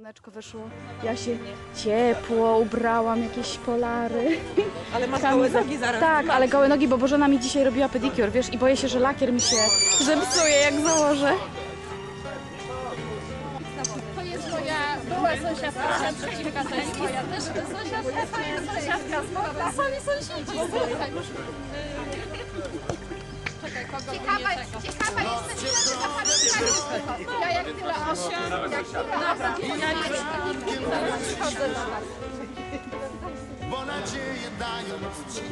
Słoneczko wyszło, ja się ciepło ubrałam, jakieś polary. Ale masz gołe nogi zaraz. Tak, ale gołe nogi, bo Bożena mi dzisiaj robiła pedikur, wiesz, i boję się, że lakier mi się zepsuje, jak założę. To jest moja była sąsiadka, przeciwka to jest moja też sąsiadka, to jest sąsiadka sami sąsiedzi. Czekaj, kogo Ciekawa, ciekawa jestem, ile ty tyle osiem. Dobra, ja nie Zaraz przychodzę do was. bo nadzieję dając ci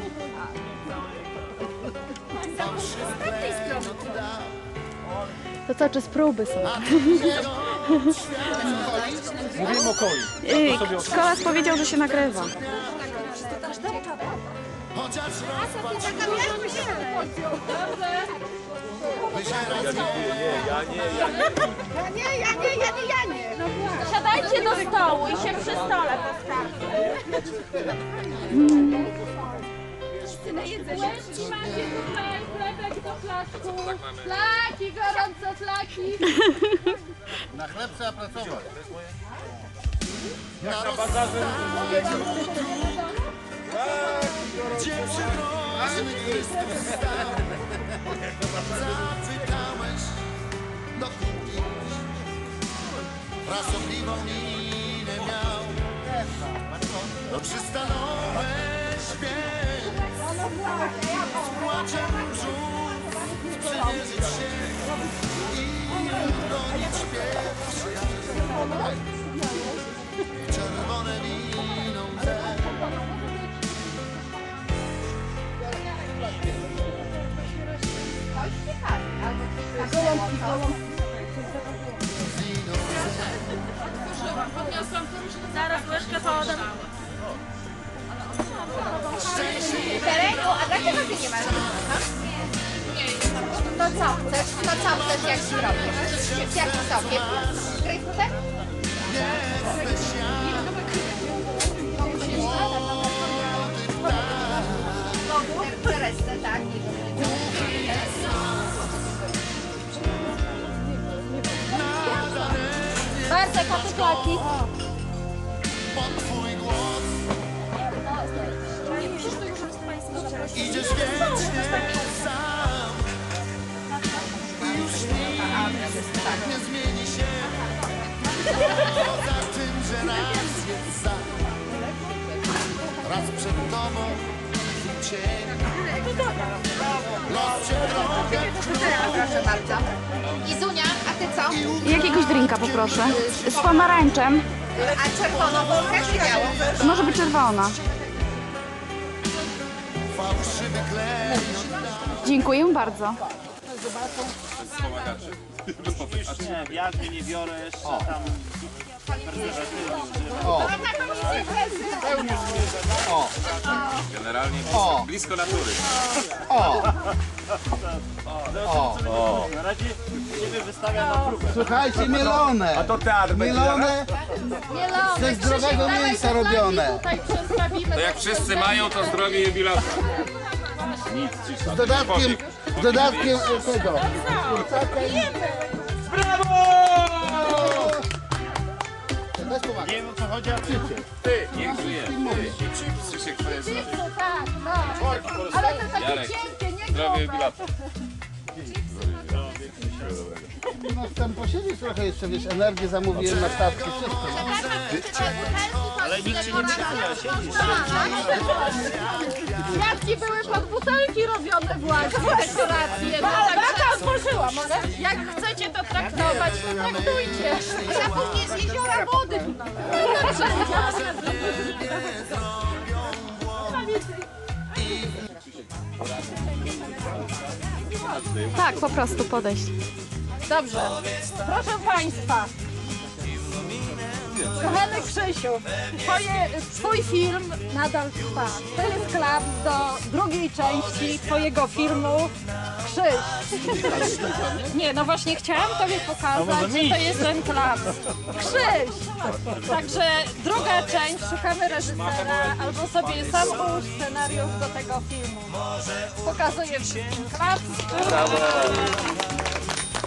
To cały czas próby są. Mówimy o koi. Yy, Kolas powiedział, że się nagrywa. chociaż Ja nie, ja nie, ja nie, ja nie. Siadajcie do stołu i się przy stole postawcie. Łyżki macie tutaj, chlebek do flaszku. Flaki, gorąco flaki. na chleb trzeba pracować. Gdzie przydrożny Chrystus stał, zapytałeś do kuchni, frasobliwą minę miał, no przystanąłeś więc, z płaczem brzuch przymierzyć się Zaraz łyżkę podam. Terenu, a dlaczego ty nie masz? To co chcesz? To co chcesz, jak zrobię? Z jakim sokiem? Z grejpfrutem? Bardzo kapytlaki. pod twój głos. Idziesz wiecznie sam. I już nic tak nie zmieni się. Poza tym, że raz jest za. Raz przed tobą. Cień. Los cię drogę. Proszę bardzo. Izunia, a ty co? Jakiegoś drinka poproszę. Z pomarańczem. A czerwoną bułkę czy białą? Może być czerwona. Fałszywy klej Dziękuję bardzo. Nie, wiatry nie biorę jeszcze tam. Generalnie blisko, blisko natury. Na razie ciebie wystawiam na próbę. Słuchajcie, mielone! A to teatr Mielone ze zdrowego miejsca robione. To jak wszyscy mają, to zdrowie jubilata. Z dodatkiem, z dodatkiem tego. kurczaka i- powaga. Nie wiem o co chodzi, a ty Ty, niech żyje. Ty, Krzysiek, to jest Tak, no. Ale to takie cienkie, nie zdrowie grube. jubilata. No tam posiedzieć trochę jeszcze, wiesz, energię zamówiłem na stawki, wszystko. no. Ale nikt się nie przejmuje, siedzisz. Kwiatki były pod butelki robione właśnie, dekoracje. No, Beata otworzyła, mogę? Jak chcecie to traktować, to traktujcie. Ja później z jeziora wody. Tak, po prostu podejść. Dobrze. Proszę Państwa. Kochany Krzysiu, twoje, twój film nadal trwa. To jest klaps do drugiej części twojego filmu Krzyś. Nie, no właśnie chciałam Tobie pokazać, że to jest ten klaps. Krzyś! Także druga część, szukamy reżysera, albo sobie sam ułóż scenariusz do tego filmu. Pokazuję wszystkim klaps.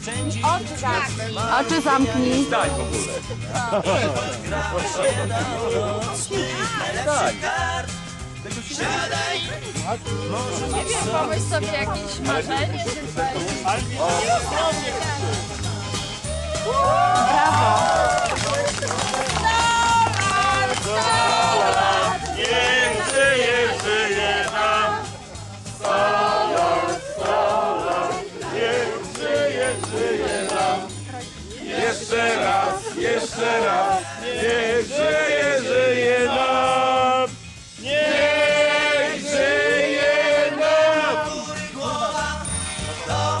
Oczy zamknij. Oczy zamknij. Daj w ogóle. Nie wiem, pomyśl sobie jakieś marzenie czy coś. Niech raz, jeszcze raz. Niech żyje, żyje nam. Niech żyje nam.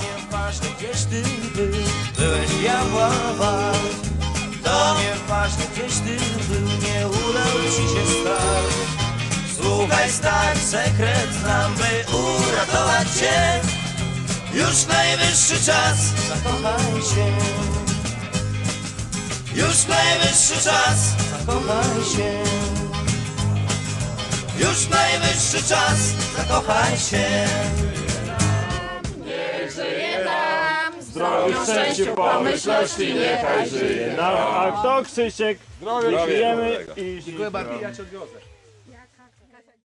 Nieważne gdzieś ty był, byłeś diabła wart To nieważne gdzieś ty był, nie udał ci się start Słuchaj star, sekret znam, by uratować cię Już najwyższy czas, zakochaj się Już najwyższy czas, zakochaj się Już najwyższy czas, zakochaj się Zdrowiu, szczęściu, pomyślności, niechaj żyje nam. A kto Krzysiek? Zdrowie, kolego. i Dziękuję bardzo. Ja cię odwiozę.